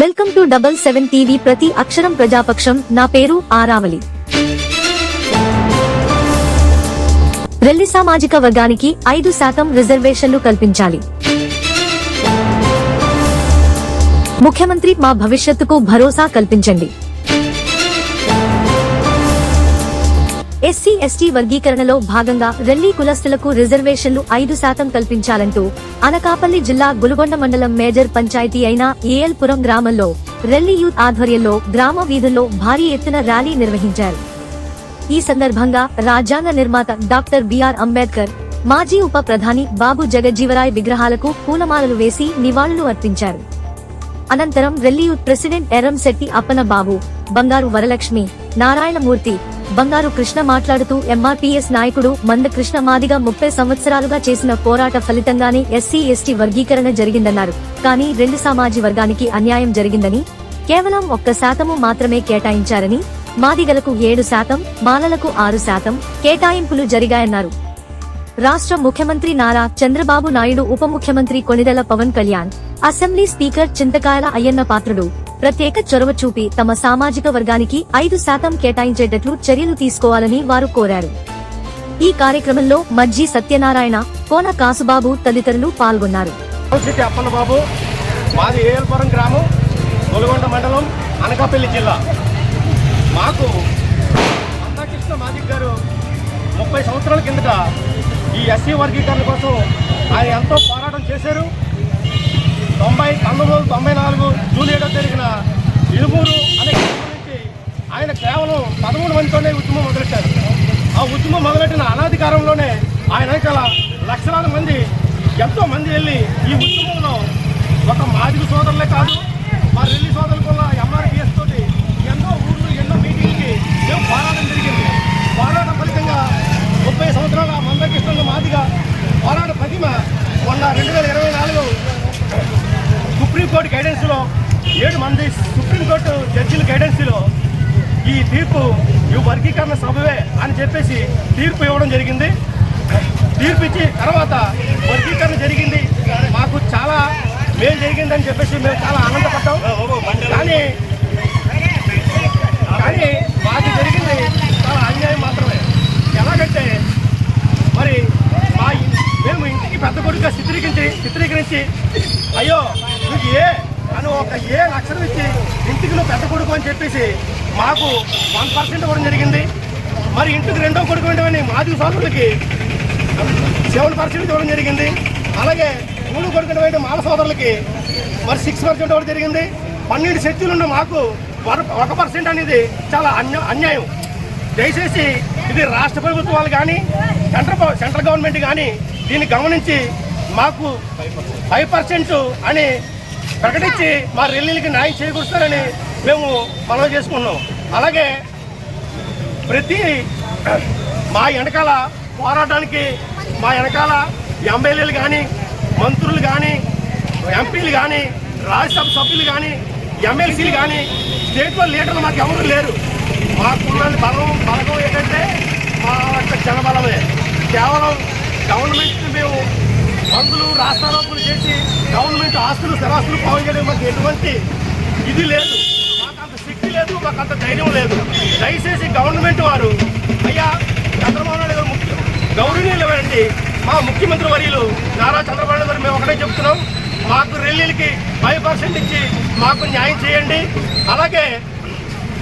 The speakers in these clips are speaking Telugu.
Welcome to double seven TV ప్రతి అక్షరం ప్రజాపక్షం. నా పేరు ఆరావలి రెల్లి సామాజిక వర్గానికి ఐదు శాతం రిజర్వేషన్లు కల్పించాలి. ముఖ్యమంత్రి మా భవిష్యత్తుకు భరోసా కల్పించండి. ఎస్సీ ఎస్టీ వర్గీకరణలో భాగంగా రెల్లి కులస్తులకు రిజర్వేషన్లు ఐదు శాతం కల్పించాలంటూ అనకాపల్లి జిల్లా గులుగొండ మండలం మేజర్ పంచాయతీ అయిన ఏఎల్పురం గ్రామంలో రెల్లి యూత్ ఆధ్వర్యంలో గ్రామ వీధుల్లో భారీ ఎత్తున ర్యాలీ నిర్వహించారు. ఈ సందర్భంగా రాజ్యాంగ నిర్మాత డాక్టర్ బిఆర్ అంబేద్కర్ మాజీ ఉప ప్రధాని బాబు జగజ్జీవరాయ్ విగ్రహాలకు పూలమాలలు వేసి నివాళులు అర్పించారు. అనంతరం రెల్లియూత్ ప్రెసిడెంట్ ఎర్రంశెట్టి అప్పన బాబు బంగారు వరలక్ష్మి నారాయణమూర్తి బంగారు కృష్ణ మాట్లాడుతూ ఎంఆర్పీఎస్ నాయకుడు మంద కృష్ణ మాదిగా ముప్పై సంవత్సరాలుగా చేసిన పోరాట ఫలితంగానే ఎస్సీ ఎస్టీ వర్గీకరణ జరిగిందన్నారు. కానీ రెండు సామాజిక వర్గానికి అన్యాయం జరిగిందని కేవలం ఒక్క శాతము మాత్రమే కేటాయించారని మాదిగలకు ఏడు శాతం మాలలకు ఆరు శాతం కేటాయింపులు జరిగాయన్నారు. రాష్ట్ర ముఖ్యమంత్రి నారా చంద్రబాబు నాయుడు ఉప ముఖ్యమంత్రి కొనిదెల పవన్ కళ్యాణ్ అసెంబ్లీ స్పీకర్ చింతకాయల అయ్యన్న పాత్రుడు ప్రత్యేక చొరవ చూపి తమ సామాజిక వర్గానికి ఐదు శాతం కేటాయించేటట్లు చర్యలు తీసుకోవాలని వారు కోరారు. ఈ కార్యక్రమంలో మజ్జి సత్యనారాయణ కోన కాసుబాబు తదితరులు పాల్గొన్నారు. సిటీ మాది ఏఎల్పురం గ్రామం గొలగొండ మండలం అనకాపల్లి జిల్లా. మాకు మాదిక్ గారు ముప్పై సంవత్సరాల కిందట ఈ ఎస్సీ వర్గీకరణ కోసం ఆయన ఎంతో పోరాటం చేశారు. తొంభై పంతొమ్మిది వందల తొంభై నాలుగు జూన్ ఏడో జరిగిన ఇరుమూరు అనే నుంచి ఆయన కేవలం పదమూడు మందితోనే ఉద్యమం మొదలెట్టారు ఆ ఉద్యమం మొదలెట్టిన అనాధికారంలోనే ఆయన గల లక్షలాది మంది ఎంతో మంది వెళ్ళి ఈ ఉద్యమంలో ఒక మాదిరి సోదరులే కాదు మా రెల్లి సోదరులు కూడా ఎంఆర్పిఎస్ తోటి ఎన్నో ఊర్లు ఎన్నో మీటింగ్కి మేము పోరాటం జరిగింది. పోరాట ఫలితంగా ముప్పై సంవత్సరాల మందకృష్ణుల మాదిగా పోరాట ప్రతిమ మొన్న రెండు వేల ఇరవై నాలుగు సుప్రీంకోర్టు గైడెన్స్లో ఏడు మంది సుప్రీంకోర్టు జడ్జిల గైడెన్స్లో ఈ తీర్పు ఈ వర్గీకరణ సభవే అని చెప్పేసి తీర్పు ఇవ్వడం జరిగింది. తీర్పు ఇచ్చి తర్వాత వర్గీకరణ జరిగింది. మాకు చాలా మేలు జరిగిందని చెప్పేసి మేము చాలా ఆనందపడ్డాం. కానీ కానీ మాకు జరిగింది చాలా అన్యాయం మాత్రమే ఎలాగంటే మరి మా ఇ- మేము ఇంటికి చిత్రీకరించి చిత్రీకరించి అయ్యో నువ్వు ఏ అని ఒక ఏ లక్షణం ఇచ్చి ఇంటికి నువ్వు పెద్ద కొడుకు అని చెప్పేసి మాకు వన్ పర్సెంట్ ఇవ్వడం జరిగింది. మరి ఇంటికి రెండో కొడుకు ఉండవని మాది సోదరులకి సెవెన్ పర్సెంట్ ఇవ్వడం జరిగింది. అలాగే మూడు కొడుకున్న మాల సోదరులకి మరి సిక్స్ పర్సెంట్ ఇవ్వడం జరిగింది. పన్నెండు శక్తులు ఉన్న మాకు ఒక పర్సెంట్ అనేది చాలా అన్య అన్యాయం. దయచేసి ఇది రాష్ట్ర ప్రభుత్వాలు కానీ సెంట్రల్ సెంట్రల్ గవర్నమెంట్ కానీ దీన్ని గమనించి మాకు ఫైవ్ పర్సెంట్ అని ప్రకటించి మా రెల్లీలకి న్యాయం చేకూరుస్తారని మేము మనం చేసుకున్నాం. అలాగే ప్రతి మా వెనకాల పోరాటానికి మా వెనకాల ఎమ్మెల్యేలు కానీ మంత్రులు కానీ ఎంపీలు కానీ రాజ్యసభ సభ్యులు కానీ ఎమ్మెల్సీలు కానీ స్టేట్లో లీడర్లు మాకు ఎవరు లేరు. మాకున్న బలం బలగం ఏంటంటే మా యొక్క జనబలమే. కేవలం గవర్నమెంట్ మందులు రాస్తారోపులు చేసి గవర్నమెంట్ ఆస్తులు స్థిరాస్తులు పావు చేయడం మాకు ఎటువంటి ఇది లేదు. మాకు అంత శక్తి లేదు మాకు అంత ధైర్యం లేదు. దయచేసి గవర్నమెంట్ వారు అయ్యా చంద్రబాబు నాయుడు గారు ముఖ్య గౌరవనీయులవండి మా ముఖ్యమంత్రి వర్యులు నారా చంద్రబాబు నాయుడు గారు మేము ఒకటే చెప్తున్నాం. మాకు రెల్లీలకి ఫైవ్ పర్సెంట్ ఇచ్చి మాకు న్యాయం చేయండి. అలాగే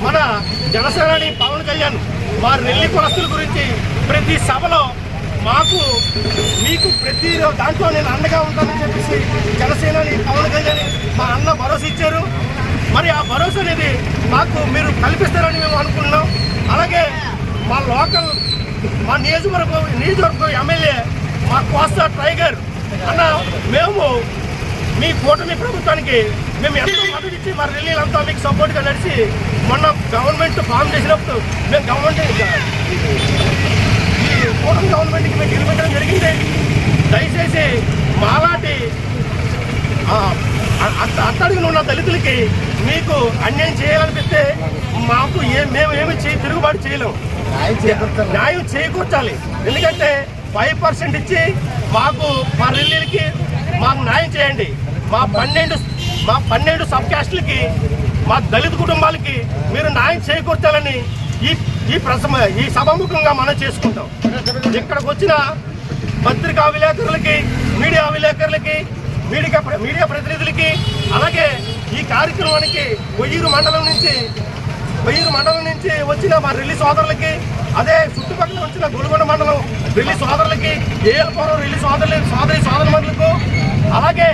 మన జనసేనాని పవన్ కళ్యాణ్ వారు రెల్లి కులస్తుల గురించి ప్రతి సభలో మాకు మీకు ప్రతి దాంట్లో నేను అండగా ఉంటానని చెప్పేసి జనసేనని పవన్ కళ్యాణ్ మా అన్న భరోసా ఇచ్చారు. మరి ఆ భరోసా అనేది మాకు మీరు కల్పిస్తారని మేము అనుకున్నాం అలాగే మా లోకల్ మా నియోజకవర్గం నియోజకవర్గం ఎమ్మెల్యే మా కోస్తా టైగర్ అన్న మేము మీ కూటమి ప్రభుత్వానికి మేము ఎంతో మద్దతు ఇచ్చి మరి రిలీలంతా మీకు సపోర్ట్గా నడిచి మొన్న గవర్నమెంట్ ఫామ్ చేసినప్పుడు మేము గవర్నమెంట్ ఈ కూటమి గవర్నమెంట్కి మేము నిలబెట్టడం జరిగింది. దయచేసి మాలాంటి అట్టడుగున ఉన్న దళితులకి మీకు అన్యాయం చేయాలనిపిస్తే మాకు ఏ మేము ఏమి చేయి తిరుగుబాటు చేయలేము న్యాయం చేకూర్చాలి. ఎందుకంటే ఫైవ్ పర్సెంట్ ఇచ్చి మాకు మా మాకు న్యాయం చేయండి. మా పన్నెండు మా పన్నెండు సబ్ క్యాస్టులకి మా దళిత కుటుంబాలకి మీరు న్యాయం చేకూర్చాలని ఈ ఈ ప్రసమ ఈ సభాముఖంగా మనం చేసుకుంటాం. ఇక్కడికి వచ్చిన పత్రికా విలేకరులకి మీడియా విలేకరులకి మీడియా ప్ర- మీడియా ప్రతినిధులకి అలాగే ఈ కార్యక్రమానికి కొయ్యూరు మండలం నుంచి కొయ్యూరు మండలం నుంచి వచ్చిన మా రిలీజ్ సోదరులకి అదే చుట్టుపక్కల వచ్చిన గొలుగొండ మండలం రిలీజ్ సోదరులకి ఏఎల్పురం రిలీ సోదరులు సోదరి సోదరులకు అలాగే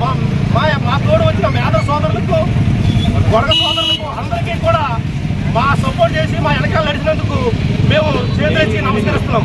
మా మా మా తోడు వచ్చిన మేధ సోదరులకు గొడగ సోదరులకు అందరికీ కూడా మా సపోర్ట్ చేసి మా వెనకాల నడిచినందుకు మేము చేతులెత్తి నమస్కరిస్తున్నాం.